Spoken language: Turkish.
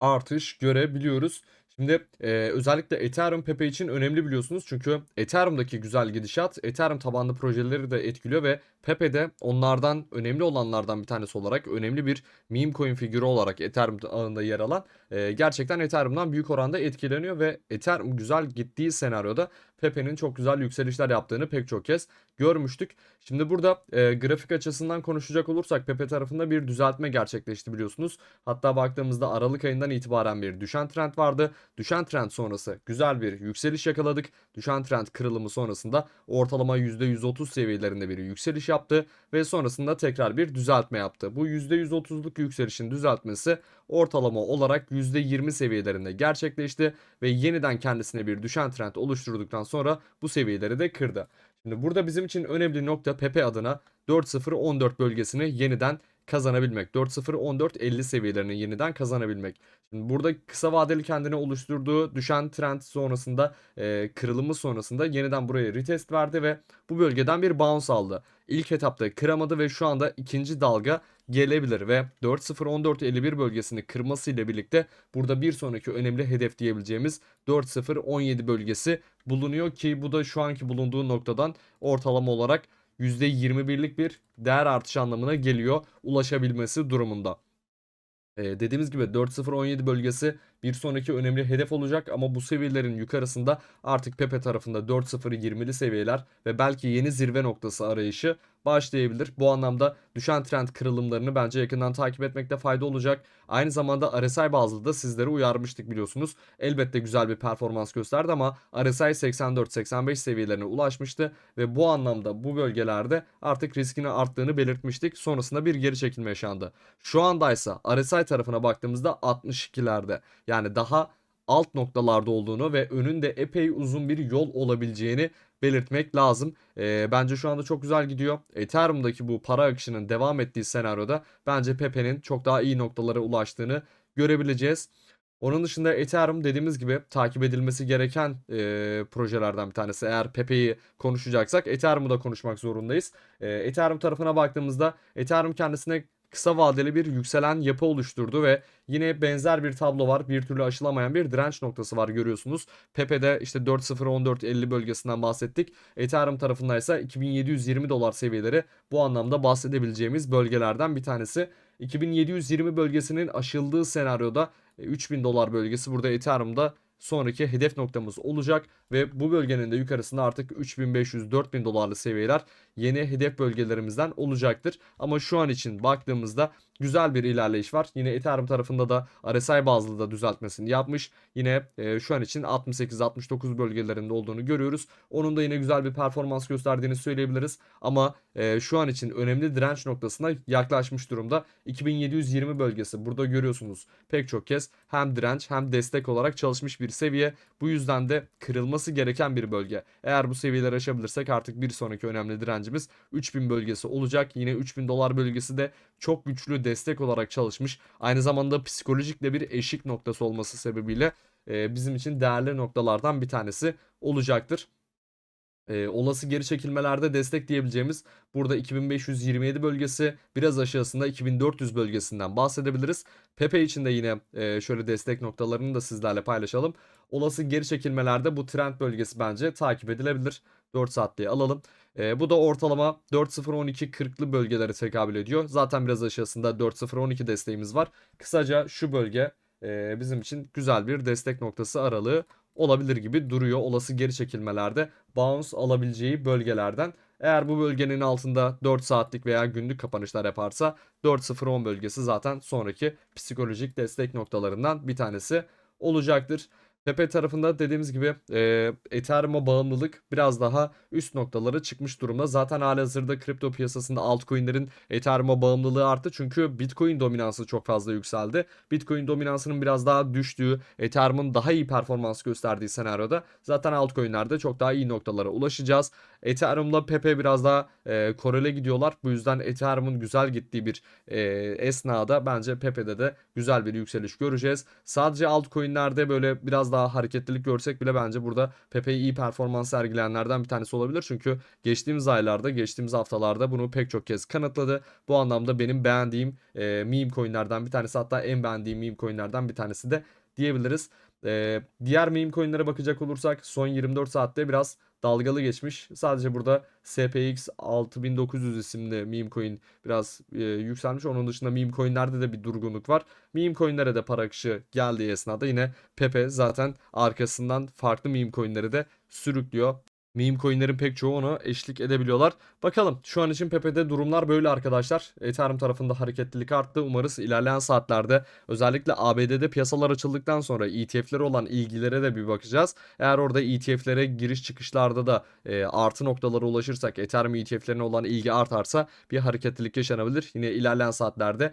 artış görebiliyoruz. Şimdi e, özellikle Ethereum Pepe için önemli biliyorsunuz. Çünkü Ethereum'daki güzel gidişat Ethereum tabanlı projeleri de etkiliyor ve Pepe de onlardan önemli olanlardan bir tanesi olarak önemli bir meme coin figürü olarak Ethereum ağında yer alan e, gerçekten Ethereum'dan büyük oranda etkileniyor ve Ethereum güzel gittiği senaryoda Pepe'nin çok güzel yükselişler yaptığını pek çok kez görmüştük. Şimdi burada e, grafik açısından konuşacak olursak Pepe tarafında bir düzeltme gerçekleşti biliyorsunuz. Hatta baktığımızda Aralık ayından itibaren bir düşen trend vardı. Düşen trend sonrası güzel bir yükseliş yakaladık. Düşen trend kırılımı sonrasında ortalama %130 seviyelerinde bir yükseliş yaptı ve sonrasında tekrar bir düzeltme yaptı. Bu %130'luk yükselişin düzeltmesi ortalama olarak %20 seviyelerinde gerçekleşti ve yeniden kendisine bir düşen trend oluşturduktan sonra bu seviyeleri de kırdı. Şimdi burada bizim için önemli nokta Pepe adına 4.0-14 bölgesini yeniden kazanabilmek. 4.0-14-50 seviyelerini yeniden kazanabilmek. Şimdi burada kısa vadeli kendine oluşturduğu düşen trend sonrasında e, kırılımı sonrasında yeniden buraya retest verdi ve bu bölgeden bir bounce aldı. İlk etapta kıramadı ve şu anda ikinci dalga gelebilir ve 4.0-14-51 bölgesini kırması ile birlikte burada bir sonraki önemli hedef diyebileceğimiz 4.0-17 bölgesi bulunuyor ki bu da şu anki bulunduğu noktadan ortalama olarak %21'lik bir değer artışı anlamına geliyor ulaşabilmesi durumunda. Ee, dediğimiz gibi 4.0-17 bölgesi bir sonraki önemli hedef olacak ama bu seviyelerin yukarısında artık Pepe tarafında 4.0-20'li seviyeler ve belki yeni zirve noktası arayışı başlayabilir. Bu anlamda düşen trend kırılımlarını bence yakından takip etmekte fayda olacak. Aynı zamanda RSI bazlı da sizlere uyarmıştık biliyorsunuz. Elbette güzel bir performans gösterdi ama RSI 84-85 seviyelerine ulaşmıştı ve bu anlamda bu bölgelerde artık riskini arttığını belirtmiştik. Sonrasında bir geri çekilme yaşandı. Şu andaysa RSI tarafına baktığımızda 62'lerde. Yani daha alt noktalarda olduğunu ve önünde epey uzun bir yol olabileceğini belirtmek lazım. E, bence şu anda çok güzel gidiyor. Ethereum'daki bu para akışının devam ettiği senaryoda bence Pepe'nin çok daha iyi noktalara ulaştığını görebileceğiz. Onun dışında Ethereum dediğimiz gibi takip edilmesi gereken e, projelerden bir tanesi. Eğer Pepe'yi konuşacaksak Ethereum'u da konuşmak zorundayız. E, Ethereum tarafına baktığımızda Ethereum kendisine kısa vadeli bir yükselen yapı oluşturdu ve yine benzer bir tablo var. Bir türlü aşılamayan bir direnç noktası var görüyorsunuz. Pepe'de işte 4.0-14.50 bölgesinden bahsettik. Ethereum tarafında ise 2720 dolar seviyeleri bu anlamda bahsedebileceğimiz bölgelerden bir tanesi. 2720 bölgesinin aşıldığı senaryoda 3000 dolar bölgesi burada Ethereum'da sonraki hedef noktamız olacak ve bu bölgenin de yukarısında artık 3500-4000 dolarlı seviyeler yeni hedef bölgelerimizden olacaktır. Ama şu an için baktığımızda güzel bir ilerleyiş var. Yine Ethereum tarafında da RSI bazlı da düzeltmesini yapmış. Yine e, şu an için 68-69 bölgelerinde olduğunu görüyoruz. Onun da yine güzel bir performans gösterdiğini söyleyebiliriz. Ama e, şu an için önemli direnç noktasına yaklaşmış durumda. 2720 bölgesi burada görüyorsunuz pek çok kez hem direnç hem destek olarak çalışmış bir seviye. Bu yüzden de kırılması gereken bir bölge. Eğer bu seviyeleri aşabilirsek artık bir sonraki önemli direncimiz 3000 bölgesi olacak. Yine 3000 dolar bölgesi de çok güçlü destek olarak çalışmış. Aynı zamanda psikolojik de bir eşik noktası olması sebebiyle bizim için değerli noktalardan bir tanesi olacaktır. E, olası geri çekilmelerde destek diyebileceğimiz burada 2527 bölgesi biraz aşağısında 2400 bölgesinden bahsedebiliriz. Pepe için de yine e, şöyle destek noktalarını da sizlerle paylaşalım. Olası geri çekilmelerde bu trend bölgesi bence takip edilebilir. 4 saatliğe alalım. E, bu da ortalama 4.0-12-40'lı bölgelere tekabül ediyor. Zaten biraz aşağısında 4.0-12 desteğimiz var. Kısaca şu bölge e, bizim için güzel bir destek noktası aralığı olabilir gibi duruyor. Olası geri çekilmelerde bounce alabileceği bölgelerden. Eğer bu bölgenin altında 4 saatlik veya günlük kapanışlar yaparsa 4.0-10 bölgesi zaten sonraki psikolojik destek noktalarından bir tanesi olacaktır. Pepe tarafında dediğimiz gibi e, Ethereum'a bağımlılık biraz daha üst noktalara çıkmış durumda. Zaten halihazırda kripto piyasasında altcoin'lerin Ethereum'a bağımlılığı arttı. Çünkü Bitcoin dominansı çok fazla yükseldi. Bitcoin dominansının biraz daha düştüğü, Ethereum'un daha iyi performans gösterdiği senaryoda zaten altcoin'lerde çok daha iyi noktalara ulaşacağız. Ethereum'la Pepe biraz daha e, korele gidiyorlar. Bu yüzden Ethereum'un güzel gittiği bir e, esnada bence Pepe'de de güzel bir yükseliş göreceğiz. Sadece altcoin'lerde böyle biraz daha hareketlilik görsek bile bence burada Pepe iyi performans sergileyenlerden bir tanesi olabilir. Çünkü geçtiğimiz aylarda, geçtiğimiz haftalarda bunu pek çok kez kanıtladı. Bu anlamda benim beğendiğim e, meme coinlerden bir tanesi hatta en beğendiğim meme coinlerden bir tanesi de diyebiliriz. E, diğer meme coinlere bakacak olursak son 24 saatte biraz dalgalı geçmiş. Sadece burada SPX 6900 isimli meme coin biraz e, yükselmiş. Onun dışında meme coinlerde de bir durgunluk var. Meme coinlere de para akışı geldiği esnada yine Pepe zaten arkasından farklı meme coinleri de sürüklüyor. Meme coinlerin pek çoğu ona eşlik edebiliyorlar. Bakalım şu an için Pepe'de durumlar böyle arkadaşlar. Ethereum tarafında hareketlilik arttı. Umarız ilerleyen saatlerde özellikle ABD'de piyasalar açıldıktan sonra ETF'lere olan ilgilere de bir bakacağız. Eğer orada ETF'lere giriş çıkışlarda da e, artı noktalara ulaşırsak Ethereum ETF'lerine olan ilgi artarsa bir hareketlilik yaşanabilir. Yine ilerleyen saatlerde